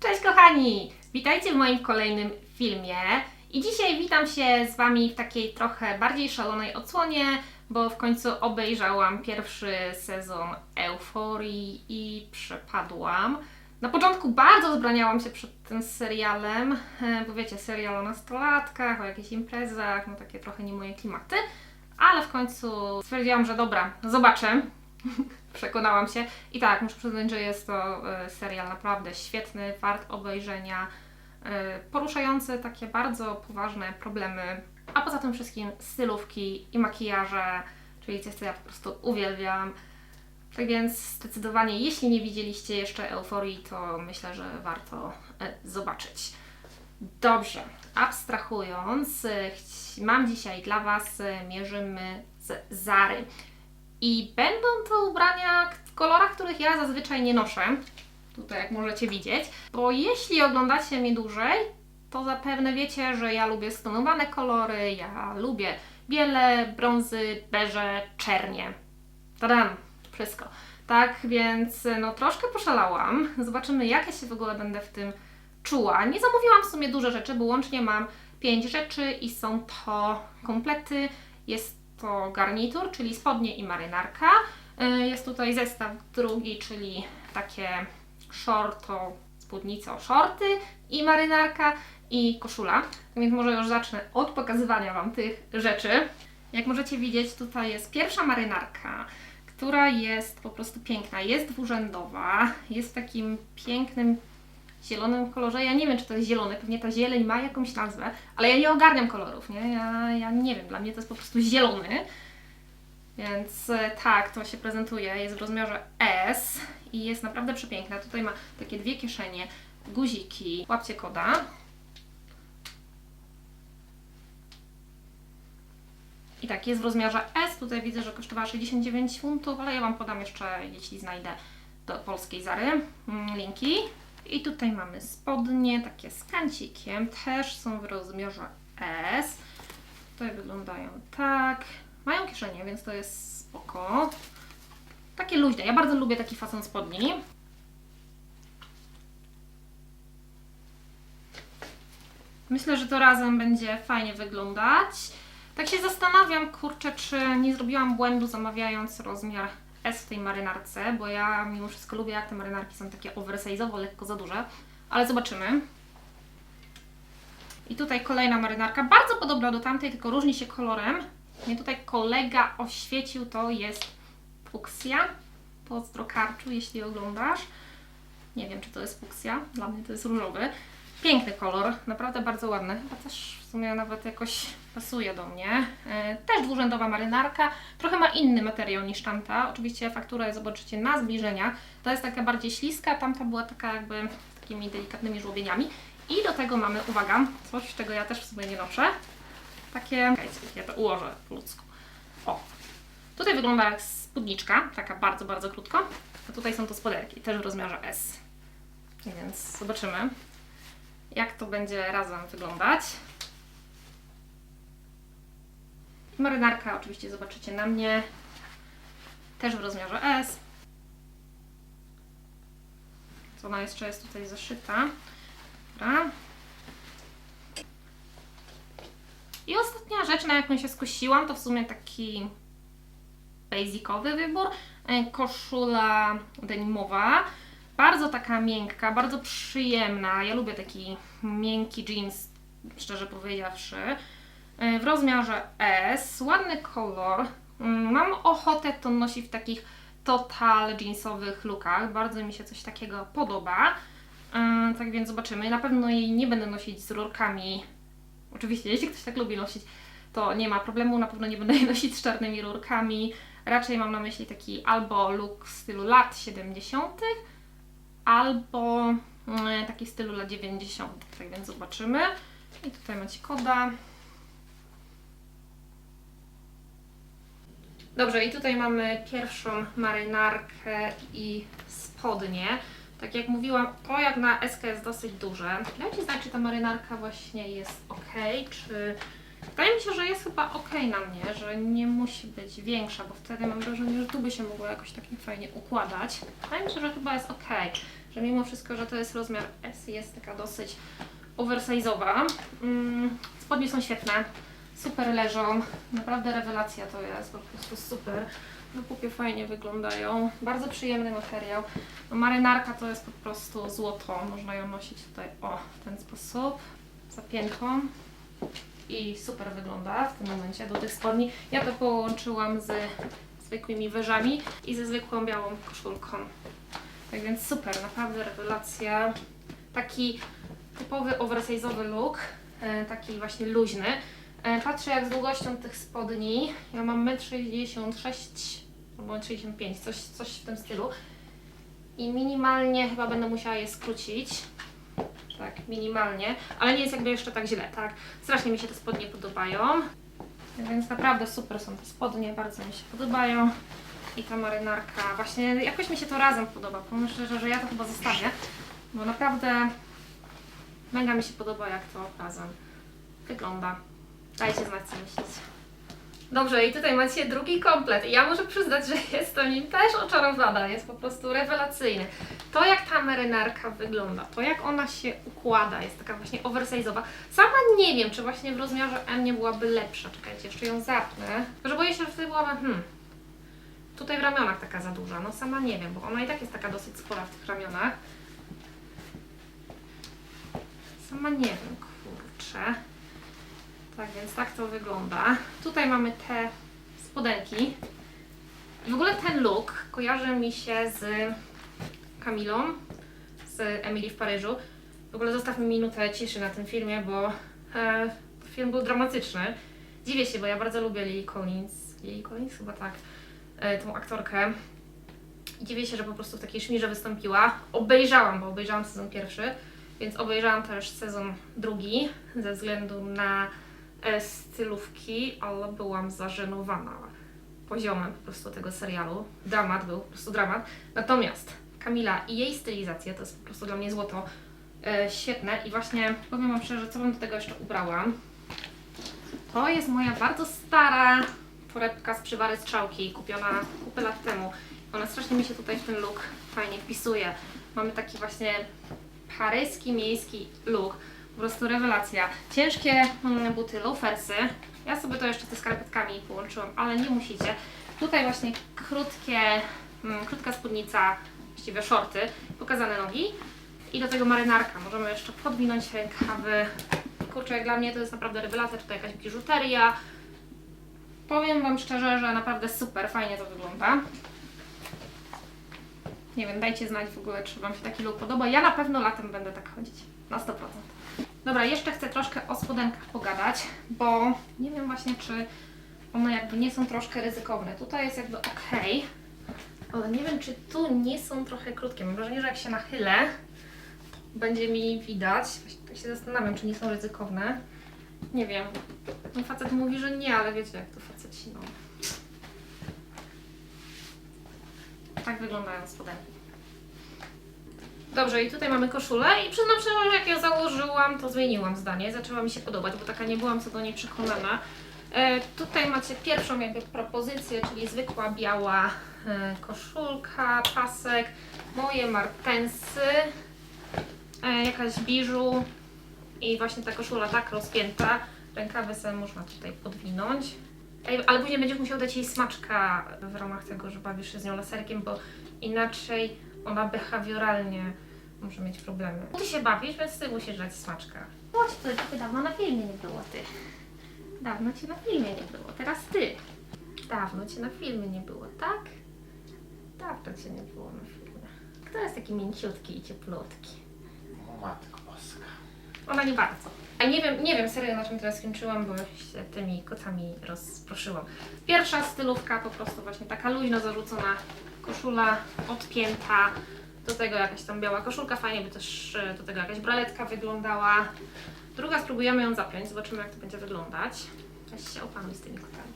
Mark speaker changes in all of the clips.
Speaker 1: Cześć kochani! Witajcie w moim kolejnym filmie. I dzisiaj witam się z Wami w takiej trochę bardziej szalonej odsłonie, bo w końcu obejrzałam pierwszy sezon Euforii i przepadłam. Na początku bardzo zbraniałam się przed tym serialem, e, bo wiecie, serial o nastolatkach, o jakichś imprezach, no takie trochę nie moje klimaty, ale w końcu stwierdziłam, że dobra, zobaczę. Przekonałam się. I tak, muszę przyznać, że jest to e, serial naprawdę świetny, wart obejrzenia, e, poruszający takie bardzo poważne problemy, a poza tym wszystkim stylówki i makijaże, czyli coś, co ja po prostu uwielbiam. Tak więc zdecydowanie, jeśli nie widzieliście jeszcze Euforii, to myślę, że warto e, zobaczyć. Dobrze, abstrahując, mam dzisiaj dla Was mierzymy z Zary. I będą to ubrania w kolorach, których ja zazwyczaj nie noszę. Tutaj, jak możecie widzieć. Bo jeśli oglądacie mnie dłużej, to zapewne wiecie, że ja lubię stonowane kolory, ja lubię biele, brązy, beże, czernie. Tadam! Wszystko. Tak więc no troszkę poszalałam. Zobaczymy jak ja się w ogóle będę w tym czuła. Nie zamówiłam w sumie dużo rzeczy, bo łącznie mam 5 rzeczy i są to komplety. Jest to garnitur, czyli spodnie i marynarka. Y, Jest tutaj zestaw drugi, czyli takie shorto, spódnico, shorty i marynarka i koszula. Więc może już zacznę od pokazywania Wam tych rzeczy. Jak możecie widzieć, tutaj jest pierwsza marynarka, która jest po prostu piękna. Jest dwurzędowa, jest w takim pięknym zielonym kolorze. Ja nie wiem, czy to jest zielony, pewnie ta zieleń ma jakąś nazwę, ale ja nie ogarniam kolorów, nie? Ja, ja nie wiem, dla mnie to jest po prostu zielony. Więc e, tak, to się prezentuje. Jest w rozmiarze S i jest naprawdę przepiękna. Tutaj ma takie dwie kieszenie, guziki. Łapcie koda. I tak, jest w rozmiarze S. Tutaj widzę, że kosztowała 69 funtów, ale ja Wam podam jeszcze, jeśli znajdę do polskiej Zary, mm, linki. I tutaj mamy spodnie, takie z kancikiem, też są w rozmiarze S. Tutaj wyglądają tak. Mają kieszenie, więc to jest spoko. Takie luźne. Ja bardzo lubię taki fason spodni. Myślę, że to razem będzie fajnie wyglądać. Tak się zastanawiam, kurczę, czy nie zrobiłam błędu zamawiając rozmiar S w tej marynarce, bo ja mimo wszystko lubię, jak te marynarki są takie oversize'owo, lekko za duże, ale zobaczymy. I tutaj kolejna marynarka, bardzo podobna do tamtej, tylko różni się kolorem. Mnie tutaj kolega oświecił, to jest fuksja. Pozdro Karczu, jeśli oglądasz. Nie wiem, czy to jest fuksja, dla mnie to jest różowy. Piękny kolor, naprawdę bardzo ładny. Chyba też w sumie nawet jakoś pasuje do mnie. E, Też dwurzędowa marynarka. Trochę ma inny materiał niż tamta. Oczywiście fakturę zobaczycie na zbliżeniach. To jest taka bardziej śliska, tamta była taka jakby takimi delikatnymi żłobieniami. I do tego mamy, uwaga, coś czego ja też w sumie nie noszę. Takie, ja to ułożę po ludzku. O, tutaj wygląda jak spódniczka, taka bardzo, bardzo krótko. A tutaj są to spoderki, też w rozmiarze S. Więc zobaczymy, jak to będzie razem wyglądać. Marynarka oczywiście zobaczycie na mnie, też w rozmiarze S. Co ona jeszcze jest tutaj zaszyta. Dobra. I ostatnia rzecz, na jaką się skusiłam, to w sumie taki basicowy wybór. E, Koszula denimowa. Bardzo taka miękka, bardzo przyjemna. Ja lubię taki miękki jeans, szczerze powiedziawszy. E, W rozmiarze S. Ładny kolor. Mm, Mam ochotę to nosić w takich total jeansowych lookach. Bardzo mi się coś takiego podoba. E, Tak więc zobaczymy. Na pewno jej nie będę nosić z rurkami Oczywiście, jeśli ktoś tak lubi nosić, to nie ma problemu. Na pewno nie będę jej nosić z czarnymi rurkami. Raczej mam na myśli taki albo look w stylu lat 70., albo mm, taki stylu lat 90. Tak więc zobaczymy. I tutaj macie koda. Dobrze, i tutaj mamy pierwszą marynarkę i spodnie. Tak jak mówiłam, to jak na SK jest dosyć duże. Dajcie znać, czy ta marynarka właśnie jest ok, czy... Wydaje mi się, że jest chyba ok na mnie, że nie musi być większa, bo wtedy mam wrażenie, że tu by się mogło jakoś tak fajnie układać. Wydaje mi się, że chyba jest ok. Że mimo wszystko, że to jest rozmiar S, jest taka dosyć oversize'owa. Mm, spodnie są świetne, super leżą, naprawdę rewelacja to jest, po prostu super. Na pupie fajnie wyglądają, bardzo przyjemny materiał. No, marynarka to jest po prostu złoto, można ją nosić tutaj o w ten sposób, zapiętą i super wygląda w tym momencie do tych spodni. Ja to połączyłam z zwykłymi wyżami i ze zwykłą białą koszulką. Tak więc super, naprawdę rewelacja. Taki typowy oversize'owy look, e, taki właśnie luźny. E, Patrzę jak z długością tych spodni. Ja mam 1,66 m albo 1,65 m, coś, coś w tym stylu. I minimalnie chyba będę musiała je skrócić. Tak, minimalnie, ale nie jest jakby jeszcze tak źle, tak? Strasznie mi się te spodnie podobają. Więc naprawdę super są te spodnie, bardzo mi się podobają. I ta marynarka, właśnie jakoś mi się to razem podoba. Szczerze, że ja to chyba zostawię, bo naprawdę mega mi się podoba, jak to razem wygląda. Dajcie znać, co myślicie. Dobrze, i tutaj macie drugi komplet. I Ja muszę przyznać, że jestem nim też oczarowana. Jest po prostu rewelacyjny. To, jak ta marynarka wygląda, to jak ona się układa, jest taka właśnie oversize'owa. Sama nie wiem, czy właśnie w rozmiarze M nie byłaby lepsza. Czekajcie, jeszcze ją zapnę. Że boję się, że wtedy byłaby, hmm, tutaj w ramionach taka za duża. No sama nie wiem, bo ona i tak jest taka dosyć spora w tych ramionach. Sama nie wiem, kurczę. Tak więc tak to wygląda. Tutaj mamy te spodenki. W ogóle ten look kojarzy mi się z Kamilą, z Emily w Paryżu. W ogóle zostawmy minutę ciszy na tym filmie, bo e, film był dramatyczny. Dziwię się, bo ja bardzo lubię Lily Collins. Lily Collins? Chyba tak. E, tą aktorkę. I dziwię się, że po prostu w takiej szmirze wystąpiła. Obejrzałam, bo obejrzałam sezon pierwszy, więc obejrzałam też sezon drugi ze względu na e, stylówki, ale byłam zażenowana poziomem po prostu tego serialu. Dramat był, po prostu dramat. Natomiast Kamila i jej stylizacja to jest po prostu dla mnie złoto. E, świetne i właśnie powiem Wam szczerze, co bym do tego jeszcze ubrałam. To jest moja bardzo stara torebka z przywary strzałki, kupiona kupę lat temu. Ona strasznie mi się tutaj w ten look fajnie wpisuje. Mamy taki właśnie paryski, miejski look. Po prostu rewelacja. Ciężkie mm, buty, loafersy. Ja sobie to jeszcze ze skarpetkami połączyłam, ale nie musicie. Tutaj właśnie krótkie, mm, krótka spódnica, właściwie shorty, pokazane nogi. I do tego marynarka. Możemy jeszcze podwinąć rękawy. Kurczę, jak dla mnie to jest naprawdę rewelacja. Tutaj jakaś biżuteria. Powiem Wam szczerze, że naprawdę super, fajnie to wygląda. Nie wiem, dajcie znać w ogóle, czy Wam się taki look podoba. Ja na pewno latem będę tak chodzić. Na 100%. Dobra, jeszcze chcę troszkę o spodenkach pogadać, bo nie wiem właśnie, czy one jakby nie są troszkę ryzykowne. Tutaj jest jakby ok, ale nie wiem, czy tu nie są trochę krótkie. Mam wrażenie, że jak się nachylę, będzie mi widać. Właśnie tak się zastanawiam, czy nie są ryzykowne. Nie wiem. No facet mówi, że nie, ale wiecie jak to faceci, no. Tak wyglądają spodenki. Dobrze, i tutaj mamy koszulę i przyznam szczerze, że jak ją założyłam, to zmieniłam zdanie. Zaczęła mi się podobać, bo taka nie byłam co do niej przekonana. E, tutaj macie pierwszą jakby propozycję, czyli zwykła biała e, koszulka, pasek, moje martensy, e, jakaś biżu i właśnie ta koszula tak rozpięta. Rękawy sobie można tutaj podwinąć. Ej, Ale później będziesz musiał dać jej smaczka w ramach tego, że bawisz się z nią laserkiem, bo inaczej ona behawioralnie może mieć problemy. Ty się bawisz, więc ty musisz dać smaczka. Chodź, to ciebie dawno na filmie nie było, ty. Dawno cię na filmie nie było, teraz ty. Dawno cię na filmie nie było, tak? Dawno cię nie było na filmie. Kto jest taki mięciutki i cieplutki?
Speaker 2: O matko boska.
Speaker 1: Ona nie bardzo. A nie wiem, nie wiem serio na czym teraz skończyłam, bo się tymi kotami rozproszyłam. Pierwsza stylówka po prostu właśnie taka luźno zarzucona koszula odpięta. Do tego jakaś tam biała koszulka, fajnie by też e, do tego jakaś braletka wyglądała. Druga spróbujemy ją zapiąć, zobaczymy jak to będzie wyglądać. Weź się opanuj z tymi kotami.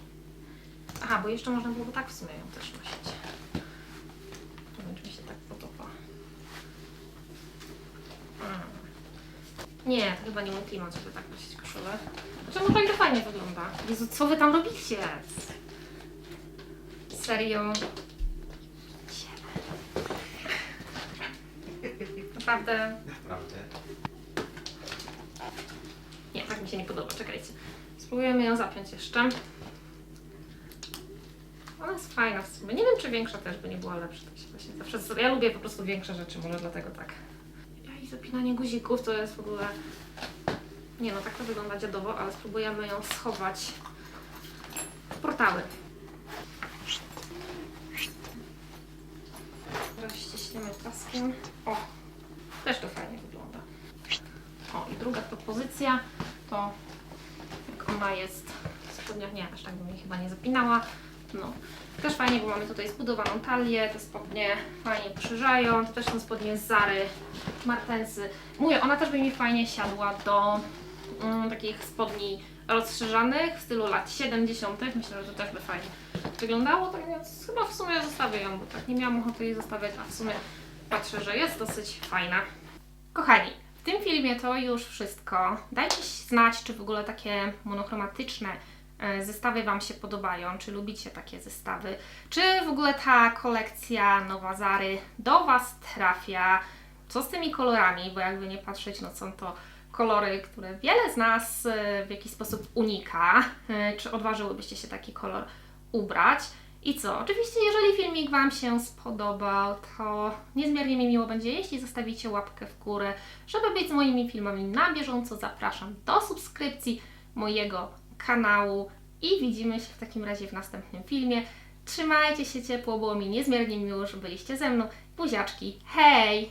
Speaker 1: Aha, bo jeszcze można było tak w sumie ją też nosić. Nie wiem, czy mi się tak podoba. Mm. Nie, to chyba nie mój klimat, żeby tak nosić koszulę. Znaczy może i to fajnie wygląda. Jezu, co wy tam robicie? Serio? Naprawdę
Speaker 2: Naprawdę.
Speaker 1: Nie, tak mi się nie podoba, czekajcie. Spróbujemy ją zapiąć jeszcze. Ona jest fajna w sumie. Nie wiem, czy większa też by nie była lepsza. Tak się właśnie zawsze, ja lubię po prostu większe rzeczy, może dlatego tak. Zapinanie guzików to jest w ogóle... Nie no, tak to wygląda dziadowo, ale spróbujemy ją schować w portały. Teraz ściśniemy paskiem. O, też to fajnie wygląda. O, i druga propozycja to jak ona jest w spodniach, nie, aż tak bym jej chyba nie zapinała. No, też fajnie, bo mamy tutaj zbudowaną talię, te spodnie fajnie krzyżają, to też są spodnie z Zary, Martensy. Mówię, ona też by mi fajnie siadła do mm, takich spodni rozszerzanych w stylu lat 70. Myślę, że to też by fajnie wyglądało, tak więc chyba w sumie zostawię ją, bo tak nie miałam ochoty jej zostawiać, a w sumie patrzę, że jest dosyć fajna. Kochani, w tym filmie to już wszystko. Dajcie znać, czy w ogóle takie monochromatyczne zestawy Wam się podobają, czy lubicie takie zestawy, czy w ogóle ta kolekcja Nowa Zary do Was trafia. Co z tymi kolorami, bo jakby nie patrzeć, no są to kolory, które wiele z nas e, w jakiś sposób unika. E, Czy odważyłybyście się taki kolor ubrać? I co? Oczywiście, jeżeli filmik Wam się spodobał, to niezmiernie mi miło będzie, jeśli zostawicie łapkę w górę. Żeby być z moimi filmami na bieżąco, zapraszam do subskrypcji mojego kanału i widzimy się w takim razie w następnym filmie. Trzymajcie się ciepło, było mi niezmiernie miło, że byliście ze mną. Buziaczki, hej!